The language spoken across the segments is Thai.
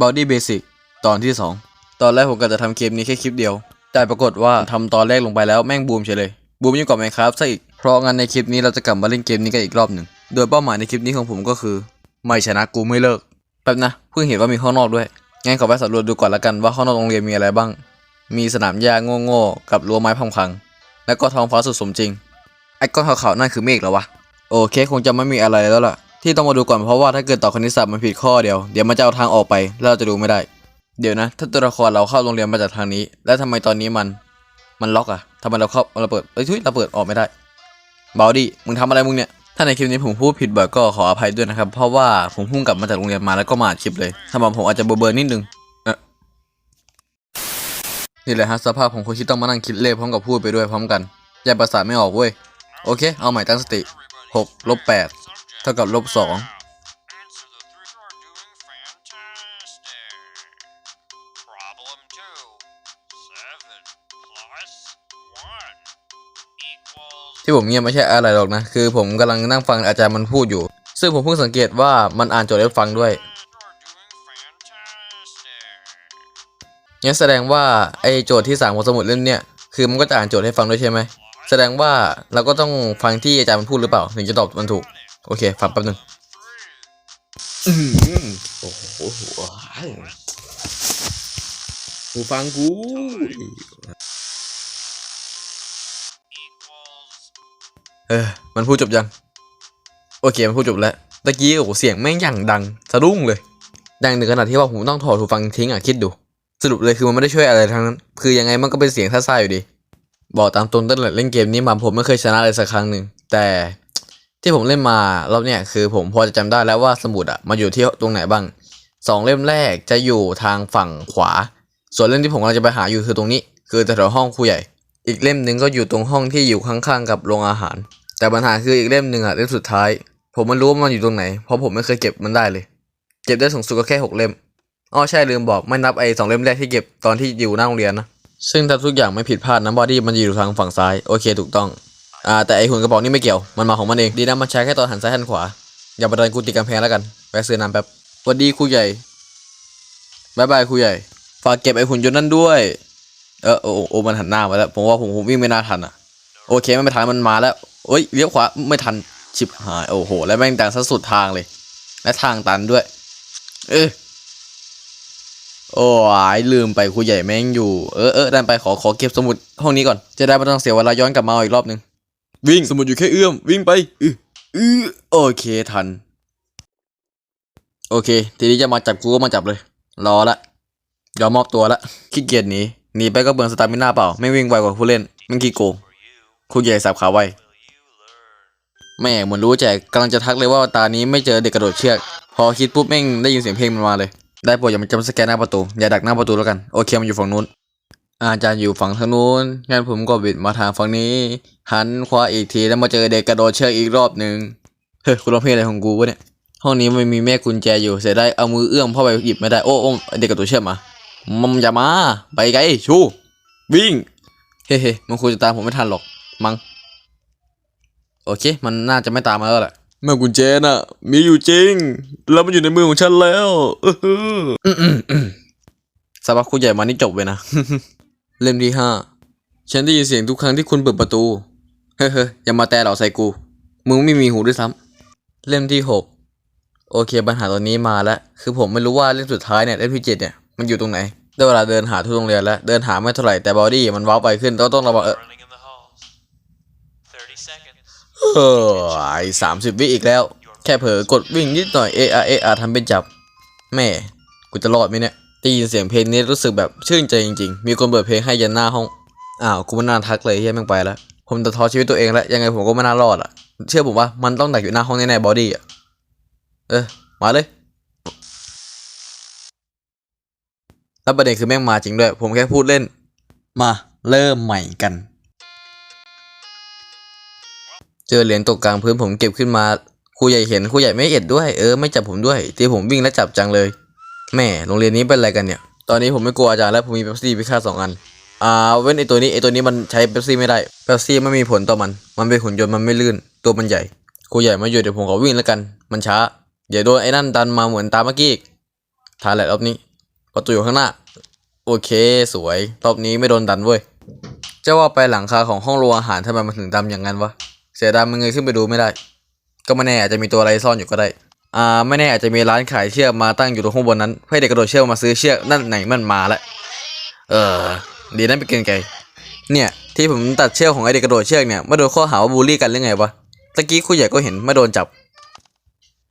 Body Basic ตอนที่ 2 ตอนแรกผมก็จะทำคลิปนี้แค่คลิปเดียว แต่ปรากฏว่าทำตอนแรกลงไปแล้วแม่งบูมเฉยเลยบูมยิ่งกว่าไหมครับซะอีก เพราะงั้นในคลิปนี้เราจะกลับมาเล่นเกมนี้กันอีกรอบหนึ่ง โดยเป้าหมายในคลิปนี้ของผมก็คือ ไม่ชนะกูไม่เลิก แป๊บนะ เพิ่งเห็นว่ามีข้างนอกด้วย งั้นขอไปสำรวจดูก่อนละกันว่าข้างนอกโรงเรียนมีอะไรบ้าง มีสนามหญ้าโง่ๆกับรั้วไม้พังๆแล้วก็ท้องฟ้าสุดสมจริง ไอ้ก้อนขาวๆนั่นคือเมฆเหรอวะ โอเคคงจะไม่มีอะไรแล้วล่ะ ที่ต้องมาดูก่อนเพราะว่าถ้าเกิดตอบคณิตศาสตร์มันผิดข้อเดียว เดี๋ยวมันจะเอาทางออกไปแล้วเราจะดูไม่ได้ เดี๋ยวนะ ถ้าตัวละครเราเข้าโรงเรียนมาจากทางนี้ แล้วทำไมตอนนี้มันมันล็อกอะทำไมเราเข้าเราเปิดเอ้ยทุยเราเปิดออกไม่ได้บาวดี้มึงทำอะไรมึงเนี่ยถ้าในคลิปนี้ผมพูดผิดบ่อยก็ขออภัยด้วยนะครับเพราะว่าผมพิ่งกลับมาจากโรงเรียนมาแล้วก็มาอัดคลิปเลยสำหรับผมอาจจะเบอร์นิดนึงนี่แหละฮะสภาพของคนที่ต้องมานั่งคิดเลขพร้อมกับพูดไปด้วยพร้อมกันแยกประสาทไม่ออกเว้ยโอเค เอาใหม่ตั้งสติ6ลบ8 เท่ากับลบ2 Answer the three are doing fantastic. Problem two. Seven plus one equals ที่ผมเงียบไม่ใช่อะไรหรอกนะ คือผมกำลังนั่งฟังอาจารย์มันพูดอยู่ ซึ่งผมเพิ่งสังเกตว่ามันอ่านโจทย์ให้ฟังด้วยงั้นแสดงว่าไอ้โจทย์ที่สามของสมุดเล่มเนี่ยคือมันก็จะอ่านโจทย์ให้ฟังด้วยใช่ไหม แสดงว่าเราก็ต้องฟังที่อาจารย์มันพูดหรือเปล่า ถึงจะตอบมันถูก โอเคฟังแป๊บนึง Three. โอ้โหหูฟังกู Equals เออมันพูดจบยัง โอเค มันพูดจบแล้วตะกี้โอ้โหเสียงแม่งอย่างดังสะดุ้งเลย ดังถึงขนาดที่ว่าผมต้องถอดหูฟังทิ้งอะคิดดู สรุปเลยคือมันไม่ได้ช่วยอะไรทั้งนั้น คือยังไงมันก็เป็นเสียงซ่าๆอยู่ดี บอกตามตรงตั้งแต่เล่นเกมนี้มาผมไม่เคยชนะเลยสักครั้งหนึ่ง แต่ ที่ผมเล่นมารอบเนี้ยคือผมพอจะจำได้แล้วว่าสมุดอะมาอยู่ที่ตรงไหนบ้างสองเล่มแรกจะอยู่ทางฝั่งขวา ส่วนเล่มที่ผมกำลังจะไปหาอยู่คือตรงนี้ คือแถวห้องครูใหญ่ อีกเล่มหนึ่งก็อยู่ตรงห้องที่อยู่ข้างๆกับโรงอาหาร แต่ปัญหาคืออีกเล่มหนึ่งอะเล่มสุดท้าย ผมไม่รู้ว่ามันอยู่ตรงไหน เพราะผมไม่เคยเก็บมันได้เลย เก็บได้สูงสุดก็แค่หกเล่มอ้อใช่ลืมบอกไม่นับไอ้สองเล่มแรกที่เก็บตอนที่อยู่หน้าโรงเรียนนะซึ่งถ้าทุกอย่างไม่ผิดพลาดนะบอดี้มันอยู่ทางฝั่งซ้ายโอเค ถูกต้อง อ่าแต่ไอหุ่นกระบอกนี่ไม่เกี่ยวมันมาของมันเองดีนะมันใช้แค่ตอนหันซ้ายหันขวา อย่าไปดันกูติดกำแพงแล้วกันแวะซื้อน้ำแป๊บสวัสดีครูใหญ่บายบายครูใหญ่ ฝากเก็บไอหุ่นยนต์นั่นด้วย เออโอ้โอ้มันหันหน้ามาแล้วผมว่าผมผมวิ่งไม่น่าทันอะโอเคไม่ทันมันมาแล้วเอ้ยเลี้ยวขวาไม่ทันชิบหายโอ้โห แล้วแม่งดังซะสุดทางเลย และทางตันด้วย เออโอ้ยลืมไปครูใหญ่แม่งอยู่ เออเออดันไปขอขอเก็บสมุดห้องนี้ก่อน จะได้ไม่ต้องเสียเวลาย้อนกลับมาอีกรอบนึง วิ่งสมุดอยู่แค่เอื้อม วิ่งไปอืออือโอเคทัน โอเค ทีนี้จะมาจับกูก็มาจับเลย รอละยอมมอบตัวละขี้เกียจหนีหนีไปก็เบืองสตามิน่าเปล่า ไม่วิ่งไวกว่าผู้เล่นมันขี้โกงครูใหญ่สับขาไวแม่เหมือนรู้ใจกำลังจะทักเลยว่าตานี้ไม่เจอเด็กกระโดดเชือก พอคิดปุ๊บแม่งได้ยินเสียงเพลงมันมาเลย ได้โปรดอย่ามาจำสแกนหน้าประตู อย่าดักหน้าประตูแล้วกัน โอเคมันอยู่ฝั่งนู้น อาจารย์อยู่ฝั่งทางนู้น งั้นผมก็บิดมาทางฝั่งนี้ หันขวาอีกทีแล้วมาเจอเด็กกระโดดเชือกอีกรอบหนึ่งเฮ้ยคุณร้องเพลงอะไรของกูวะเนี่ย ห้องนี้มันมีแม่กุญแจอยู่ เสียได้เอามือเอื้อมเข้าไปหยิบไม่ได้ โอ้โอ้เด็กกระโดดเชือกมา มันอย่ามา ไปไกลชู วิ่ง เฮ้เฮ้มันควรจะตามผมไม่ทันหรอก มั้ง โอเค มันน่าจะไม่ตามมาแล้วแหละแม่กุญแจน่ะ มีอยู่จริง แล้วมันอยู่ในมือของฉันแล้วอื้อหืออืมอืมอืมสำหรับคุณใหญ่มานี่จบเลยนะ เล่มที่ห้าฉันได้ยินเสียงทุกครั้งที่คุณเปิดประตูเฮ้ยเฮ้ยอย่ามาแต่เหล่าใส่กู มึงไม่มีหูด้วยซ้ำ เล่มที่หกโอเคปัญหาตอนนี้มาแล้ว คือผมไม่รู้ว่าเล่มสุดท้ายเนี่ยเล่มที่เจ็ดเนี่ยมันอยู่ตรงไหน ได้เวลาเดินหาทั่วโรงเรียนแล้ว เดินหาไม่เท่าไหร่แต่บอดี้มันว้าวไปขึ้นต้องต้องระวังเออเออไอสามสิบวิอีกแล้ว แค่เผลอกดวิ่งนิดหน่อยเออาเออาทำเป็นจับ แม่ กูจะรอดไหมเนี่ย ได้ยินเสียงเพลงนี้รู้สึกแบบชื่นใจจริง ๆ มีคนเปิดเพลงให้ยันหน้าห้อง อ้าวกูไม่น่าทักเลยเฮียแม่งไปแล้ว ผมจะท้อชีวิตตัวเองแล้ว ยังไงผมก็ไม่น่ารอดอะ เชื่อผมว่ามันต้องดักอยู่หน้าห้องแน่ๆบอดี้อะ เออ มาเลย แล้วประเด็นคือแม่งมาจริงด้วย ผมแค่พูดเล่น มาเริ่มใหม่กัน เจอเหรียญตกกลางพื้นผมเก็บขึ้นมาครูใหญ่เห็นครูใหญ่ไม่เอ็ดด้วย เออไม่จับผมด้วย ที่ผมวิ่งและจับจังเลย แม่โรงเรียนนี้เป็นอะไรกันเนี่ย ตอนนี้ผมไม่กลัวอาจารย์แล้วผมมีเป๊ปซี่พิฆาตสองอัน อ่า เว้นไอตัวนี้ไอตัวนี้มันใช้เป๊ปซี่ไม่ได้เป๊ปซี่ไม่มีผลต่อมัน มันเป็นหุ่นยนต์มันไม่ลื่น ตัวมันใหญ่ครูใหญ่มาอยู่เดี๋ยวผมขอวิ่งแล้วกัน มันช้าอย่าโดนไอ้นั่นดันมาเหมือนตามเมื่อกี้ทานแหละรอบนี้ประตูอยู่ข้างหน้า โอเค สวย รอบนี้ไม่โดนดันเว้ยจะว่าไปหลังคาของห้องโรงอาหารทำไมมันถึงดำอย่างนั้นวะ เสียดายมันเงยขึ้นไปดูไม่ได้ ก็ไม่แน่อาจจะมีตัวอะไรซ่อนอยู่ก็ได้ อ่าไม่แน่อาจจะมีร้านขายเชือกมาตั้งอยู่ตรงข้างบนนั้นเพื่อให้เด็กกระโดดเชือกมาซื้อเชือกนั่นไหนมันมาแล้วเออ ดีนั่นเป็นเกณฑ์ไกเนี่ยที่ผมตัดเชือกของไอเด็กกระโดดเชือกเนี่ยไม่โดนข้อหาว่าบูลลี่กันหรือไงวะตะกี้คุยใหญ่ก็เห็นไม่โดนจับ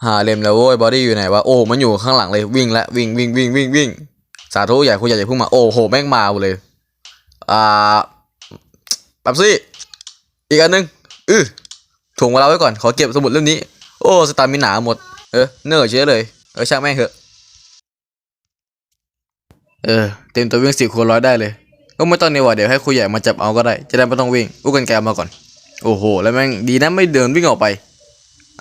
หาเลมแล้วโว้ยบอดี้อยู่ไหนวะโอ้มันอยู่ข้างหลังเลยวิ่งและวิ่งวิ่งวิ่งวิ่งวิ่งสาธุใหญ่คุยใหญ่อย่าพิ่งมาโอ้โหแม่งมาเลยอ่าแบบซี่อีกอันนึงอือถ่วงเวลาไว้ก่อนขอเก็บสมุดเล่มนี้ โอ้สตามินาหมด ออเนื่อเชื่อเลย เออช่างแม่งเถอะ เออ เต็มตัววิ่งสี่คูณร้อยได้เลย ก็ไม่ต้องนี่หว่าเดี๋ยวให้ครูใหญ่มาจับเอาก็ได้ จะได้ไม่ต้องวิ่งอุ้กันแกมาก่อน โอ้โห แล้วแม่งดีนะไม่เดินวิ่งออกไป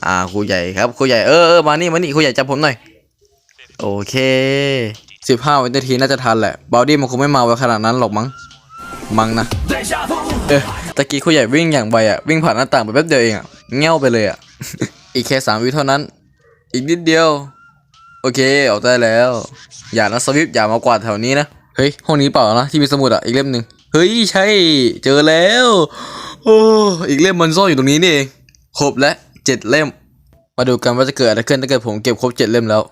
อ่าครูใหญ่ครับครูใหญ่เออเออมานี่มานี่ครูใหญ่จับผมหน่อย โอเคสิบห้าวินาทีน่าจะทันแหละบอดี้มันคงไม่มาไวขนาดนั้นหรอกมั้ง มั้งนะ เออตะกี้ครูใหญ่วิ่งอย่างไวอะ วิ่งผ่านหน้าต่างไปแป๊บเดียวเองอะเงี้ยวไปเลยอะ อีกแค่สามวิเท่านั้น อีกนิดเดียว โอเคออกได้แล้ว อย่านะสวิปอย่ามากวาดแถวนี้นะเฮ้ยห้องนี้เปล่านะที่มีสมุดอะอีกเล่มหนึ่งเฮ้ยใช่เจอแล้วโอ้อีกเล่มมันซ่อนอยู่ตรงนี้นี่เองครบและเจ็ดเล่ม มาดูกันว่าจะเกิดอะไรขึ้นถ้าเกิดผมเก็บครบเจ็ดเล่มแล้ว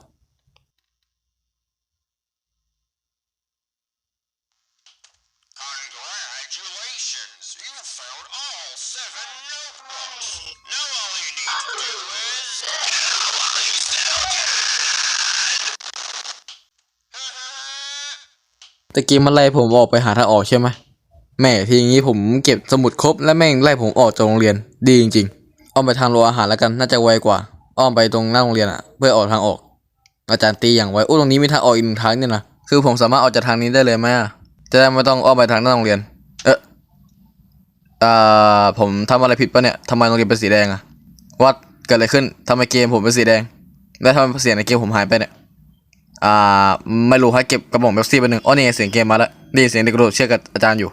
ตะกี้มันไล่ผมออกไปหาทางออกใช่ไหมแม่ทีนี้ผมเก็บสมุดครบและแม่งไล่ผมออกจากโรงเรียน ดีจริงๆอ้อมไปทางโรงอาหารแล้วกันน่าจะไวกว่า อ้อมไปตรงหน้าโรงเรียนอะเพื่อออกทางออก อาจารย์ตีอย่างไวโอ้ตรงนี้มีทางออกอีกหนึ่งทางเนี่ยนะคือผมสามารถออกจากทางนี้ได้เลยไหมจะได้ไม่ต้องอ้อมไปทางหน้าโรงเรียน เอออ่าผมทำอะไรผิดปะเนี่ยทำไมโรงเรียนเป็นสีแดงอะวัดเกิดอะไรขึ้นทำไมเกมผมเป็นสีแดง แล้วทำไมเสียงในเกมผมหายไปเนี่ย อ่าไม่รู้ให้เก็บกระบอกเบปซี่ไปหนึ่งอ๋อเนี่ไงเสียงเกมมาแล้วได้ยินเสียงเด็กกระโดดเชือกกับอาจารย์อยู่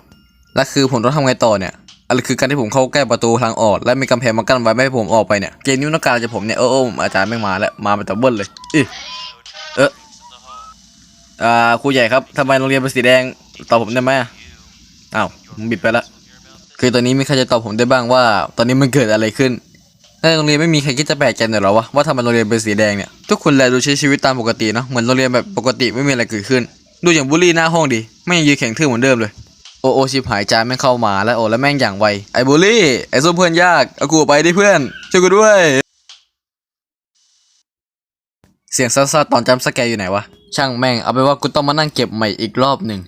แล้วคือผมต้องทำไงต่อเนี่ยอะไรคือการที่ผมเข้าใกล้ประตูทางออก และมีกำแพงมากั้นไว้ไม่ให้ผมออกไปเนี่ยเกมนี้มันต้องการจะผมเนี่ยเออเอออาจารย์ไม่มาแล้วมาเป็นตับเบิ้ลเลยอิเอออ่าครูใหญ่ครับทำไมโรงเรียนเป็นสีแดงตอบผมได้ไหมอ้าวผมบิดไปละคือตอนนี้มีใครจะตอบผมได้บ้างว่า ตอนนี้มันเกิดอะไรขึ้น ในโรงเรียนไม่มีใครคิดจะแปลกใจหน่อยหรอวะว่าทำไมโรงเรียนเป็นสีแดงเนี่ยทุกคนแลดูใช้ชีวิตตามปกติเนาะเหมือนโรงเรียนแบบปกติไม่มีอะไรเกิดขึ้น ดูอย่างบุลี่หน้าห้องดิไม่ยังยืนแข็งทื่อเหมือนเดิมเลยโอโอชิบหายจานแม่งเข้ามาแล้วโอแล้วแม่งอย่างไวไอ้บุลี่ไอ้ส้มเพื่อนยากเอากูไปดิเพื่อนช่วยกูด้วย เสียงซ่าๆตอนจำสแกอยู่ไหนวะช่างแม่งเอาไปนว่ากูต้องมานั่งเก็บใหม่อีกรอบหนึ่ง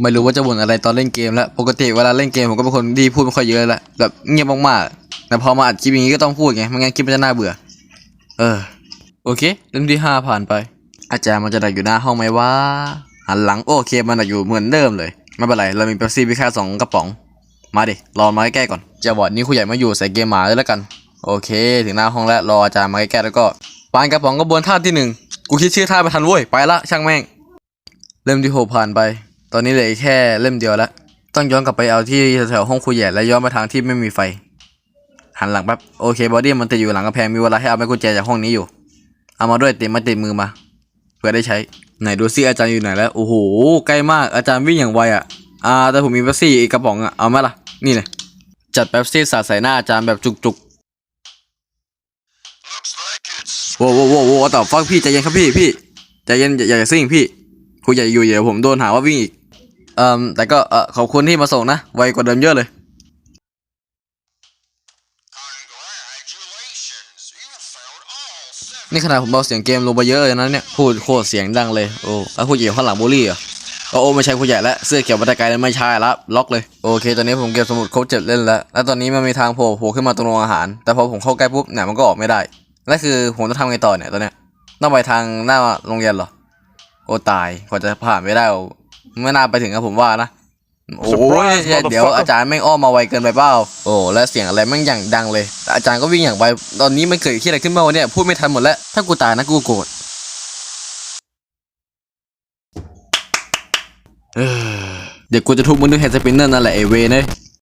ไม่รู้ว่าจะบ่นอะไรตอนเล่นเกมแล้ว ปกติเวลาเล่นเกมผมก็เป็นคนที่พูดไม่ค่อยเยอะแล้วแบบเงียบมากๆ แต่พอมาอัดคลิปอย่างนี้ก็ต้องพูดไงไม่งั้นคลิปมันจะน่าเบื่อ เออ โอเค เล่มที่ห้าผ่านไป อาจารย์มันจะดักอยู่หน้าห้องไหมวะหันหลังโอเคมันดักอยู่เหมือนเดิมเลย ไม่เป็นไร เรามีเป๊ปซี่พิค่าสองกระป๋อง มาดิ รอมาใกล้ๆก่อนจะบอกนี้ครูใหญ่มาอยู่ใส่เกมหมาเลยแล้วกัน โอเค ถึงหน้าห้องแล้วรออาจารย์มาใกล้ๆแล้วก็ปานกระป๋องกระบวนท่าที่หนึ่งกูคิดชื่อท่าไปทันเว้ยไปละช่างแม่ง เล่มที่หกผ่านไป ตอนนี้เหลือแค่เล่มเดียวล้วต้องย้อนกลับไปเอาที่แถวห้องครูใหญ่และย้อนไปทางที่ไม่มีไฟ หันหลังแป๊บโอเคบอดี้มันติดอยู่หลังกระแพงมีเวลาให้เอาไม้กุญแจจากห้องนี้อยู่ เอามาด้วยติดมาติดมือมาเพื่อได้ใช้ไหนดูซิอาจารย์อยู่ไหนแล้วโอ้โหใกล้มากอาจารย์วิ่งอย่างไวอะอ่าแต่ผมมีเป๊ปซี่อีกกระป๋องอะเอาไหมล่ะนี่เลยจัดเป๊ปซี่สาดใส่หน้าอาจารย์แบบจุกๆโว้โว้โว้โว้ต่อฟังพี่ใจเย็นครับพี่พี่ใจเย็นอย่าอย่าซิ่งพี่ครูใหญ่อยู่เดี๋ยวผมโดนหาว่าวิ่งอีกเอ่อแต่ก็เออขอบคุณที่มาส่งนะไวกว่าเดิมเยอะเลย นี่ขนาดผมเบาเสียงเกมลงไปเยอะเลยนะเนี่ย พูดโคตรเสียงดังเลย โอ้แล้วผู้ใหญ่ข้างหลังบูลลี่เหรอโอ้โอ้ไม่ใช่ผู้ใหญ่แล้วเสื้อเขียวบัตรไกลแล้วไม่ใช่ละล็อกเลยโอเค ตอนนี้ผมเก็บสมุดครบเจ็ดเล่นแล้ว แล้วตอนนี้มันมีทางโผล่โผล่ขึ้นมาตรงโรงอาหาร แต่พอผมเข้าใกล้ปุ๊บเนี่ยมันก็ออกไม่ได้และคือผมต้องทำไงต่อเนี่ยตอนเนี้ยต้องไปทางหน้าโรงเรียนเหรอโอ้ตายกว่าจะผ่านไม่ได้โอ้ไม่น่าไปถึงครับผมว่านะ โอ้ย Surprise, เดี๋ยว motherfucker อาจารย์แม่งอ้อมมาไวเกินไปเปล่าโอ้และเสียงอะไรแม่งอย่างดังเลยแต่อาจารย์ก็วิ่งอย่างไวตอนนี้มันเกิดที่อะไรขึ้นบ้างวะเนี่ยพูดไม่ทันหมดแล้วถ้ากูตายนะกูโกรธเออเดี๋ยวกูจะทุบมึงด้วยแฮนด์สปินเนอร์นั่นแหละไอเวเนย